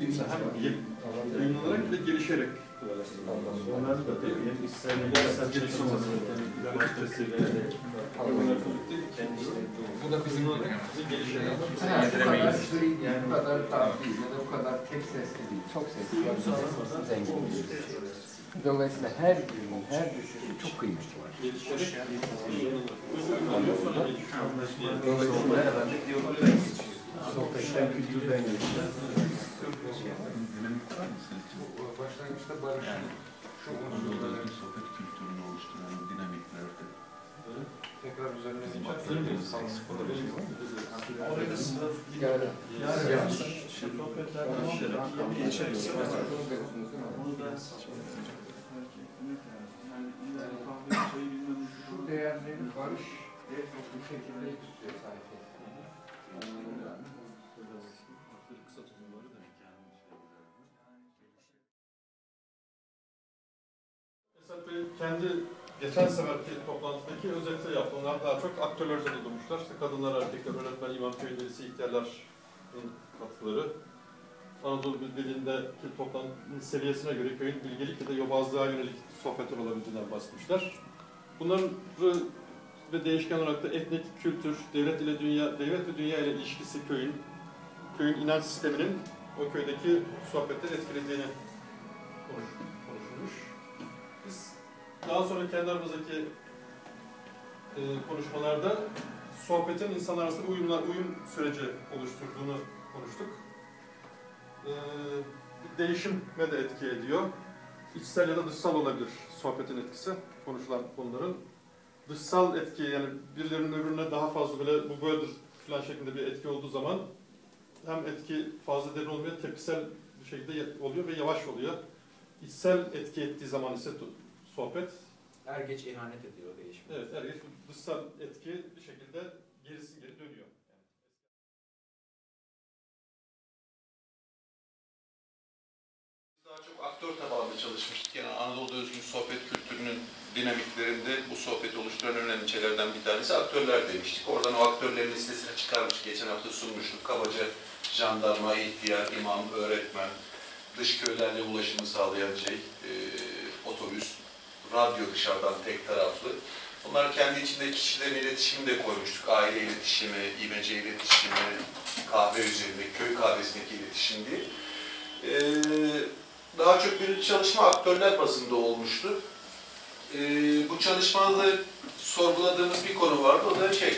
İnsan yayınlanarak bir de gelişerek Onlar da değil mi? Bu da bizim bizi gelişerek. Ha, bu kadar gri değil, bu kadar tat değil ya da bu kadar tek sesli değil, çok sesli. Zengin. Dolayısıyla her birinin, her bir sesi çok kıymeti var. Gelişerek. Dolayısıyla herhalde sohbetten, kültürden geçiyor. Üzerine Oraya da sınıf Yani, Yani. sohbetler Onu da şu değerleri barış ve bu şekilde tutuyor sanki. Esat Bey kendi geçen seferki toplantıdaki özetleri yaptı. Onlar daha çok aktörler üzerinde durmuşlar. İşte kadınlar, erkekler, öğretmen, imam köyün velisi, ihtiyarların katkıları. Anadolu dilindeki toplantının seviyesine göre köyün bilgelik ya da yobazlığa yönelik sohbetler olabildiğinden bahsetmişler. Bunların ve değişken olarak da etnik, kültür, devlet ile dünya, devlet ve dünya ile ilişkisi köyün, köyün inanç sisteminin o köydeki sohbetleri etkilediğini konuş, konuşulmuş. Biz daha sonra kendi aramızdaki e, konuşmalarda sohbetin insanlar arasında uyumlar, uyum süreci oluşturduğunu konuştuk. E, değişime de etki ediyor. İçsel ya da dışsal olabilir sohbetin etkisi, konuşulan konuların. Dışsal etki yani birilerinin öbürüne daha fazla böyle bu böyledir falan şeklinde bir etki olduğu zaman hem etki fazla derin olmuyor, tepkisel bir şekilde oluyor ve yavaş oluyor. İçsel etki ettiği zaman ise sohbet. Er geç ihanet ediyor değişim. Evet, er geç dışsal etki bir şekilde gerisin geri dönüyor. Daha çok aktör tabanlı çalışmıştık. Yani Anadolu'da özgün sohbet kültürünün dinamiklerinde bu sohbeti oluşturan önemli şeylerden bir tanesi aktörler demiştik. Oradan o aktörlerin listesini çıkarmış, geçen hafta sunmuştuk. Kabaca jandarma, ihtiyar, imam, öğretmen, dış köylerle ulaşımı sağlayan şey, e, otobüs, radyo dışarıdan tek taraflı. Bunlar kendi içinde kişilerin iletişimini de koymuştuk. Aile iletişimi, imece iletişimi, kahve üzerinde, köy kahvesindeki iletişim diye. Ee, daha çok bir çalışma aktörler bazında olmuştu. Ee, bu çalışmada sorguladığımız bir konu vardı. O da şey,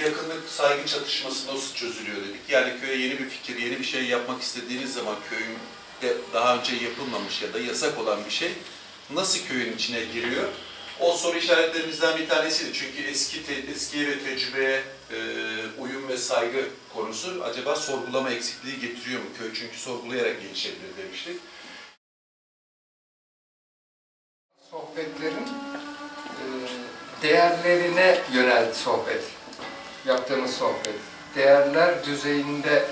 yakınlık, saygı çatışması nasıl çözülüyor dedik. Yani köye yeni bir fikir, yeni bir şey yapmak istediğiniz zaman köyün daha önce yapılmamış ya da yasak olan bir şey nasıl köyün içine giriyor? O soru işaretlerimizden bir tanesiydi. Çünkü eski te, eskiye ve tecrübeye e, uyum ve saygı konusu acaba sorgulama eksikliği getiriyor mu köy? Çünkü sorgulayarak gelişebilir demiştik. sohbetlerin e, değerlerine yöneldi sohbet. Yaptığımız sohbet. Değerler düzeyinde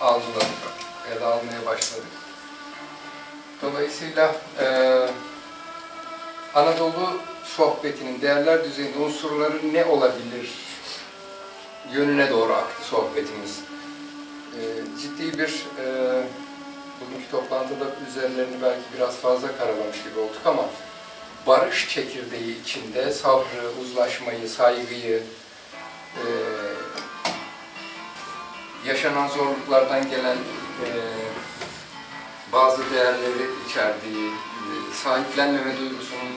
aldılar, ele almaya başladık. Dolayısıyla e, Anadolu sohbetinin değerler düzeyinde unsurları ne olabilir yönüne doğru aktı sohbetimiz. E, ciddi bir e, bugünkü toplantıda üzerlerini belki biraz fazla karalamış gibi olduk ama barış çekirdeği içinde sabrı, uzlaşmayı, saygıyı, e, yaşanan zorluklardan gelen e, bazı değerleri içerdiği, e, sahiplenmeme duygusunun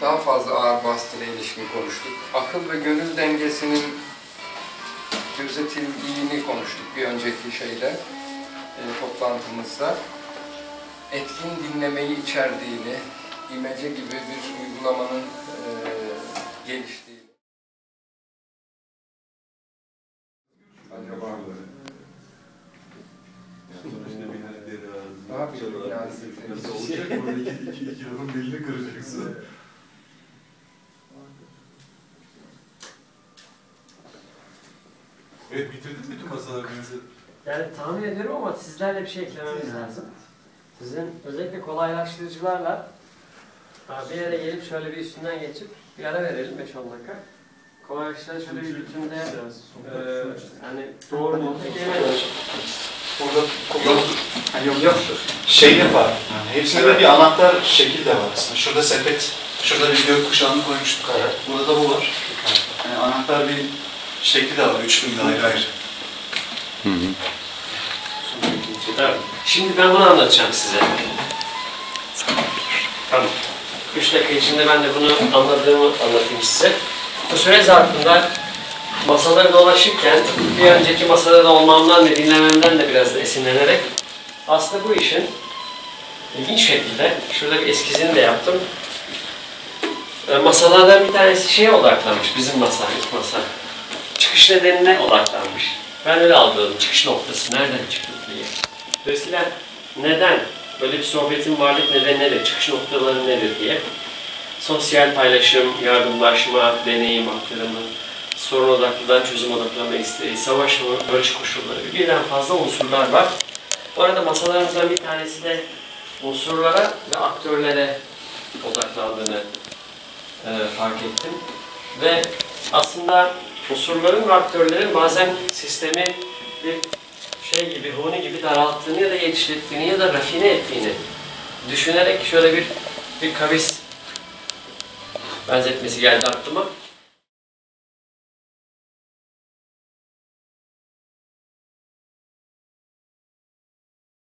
daha fazla ağır bastığına ilişkin konuştuk. Akıl ve gönül dengesinin gözetildiğini konuştuk bir önceki şeyle, e, toplantımızda. Etkin dinlemeyi içerdiğini, imece gibi bir uygulamanın e, geliştiğini. Acaba Daha yani. Nasıl olacak? Burada iki, iki, iki lafın belini kıracaksın. Evet bitirdin mi tüm masalarınızı? Yani tahmin ediyorum ama sizlerle bir şey eklememiz lazım. Sizin özellikle kolaylaştırıcılarla bir yere gelip şöyle bir üstünden geçip bir ara verelim 5-10 dakika. Kolaylaştırıcıları şöyle bir bütünde e, hani doğru mu. Burada kullanılır. Ha, yok. Yoktur. Şey de var. Yani hepsinde de bir anahtar şekil de var aslında. Şurada sepet, şurada bir gökkuşağını koymuştuk. Burada da bu var. Yani anahtar bir şekli de var. Üç bin ayrı ayrı. Evet. Şimdi ben bunu anlatacağım size. Tamam. Üç dakika içinde ben de bunu anladığımı anlatayım size. Bu süre zarfında masaları dolaşırken bir önceki masada da olmamdan ve dinlememden de biraz da esinlenerek aslında bu işin ilginç şekilde şurada bir eskizini de yaptım. E, Masalardan bir tanesi şeye odaklanmış, bizim masa, ilk masa. Çıkış nedenine odaklanmış. Ben öyle algıladım, çıkış noktası, nereden çıktık diye. Dolayısıyla neden, böyle bir sohbetin varlık nedeni nedir, çıkış noktaları nedir diye. Sosyal paylaşım, yardımlaşma, deneyim aktarımı, sorun odaklıdan çözüm odaklama isteği, savaş barış koşulları gibi birden fazla unsurlar var. Bu arada masalarımızdan bir tanesi de unsurlara ve aktörlere odaklandığını e, fark ettim. Ve aslında unsurların ve aktörlerin bazen sistemi bir şey gibi, huni gibi daralttığını ya da genişlettiğini ya da rafine ettiğini düşünerek şöyle bir bir kavis benzetmesi geldi aklıma.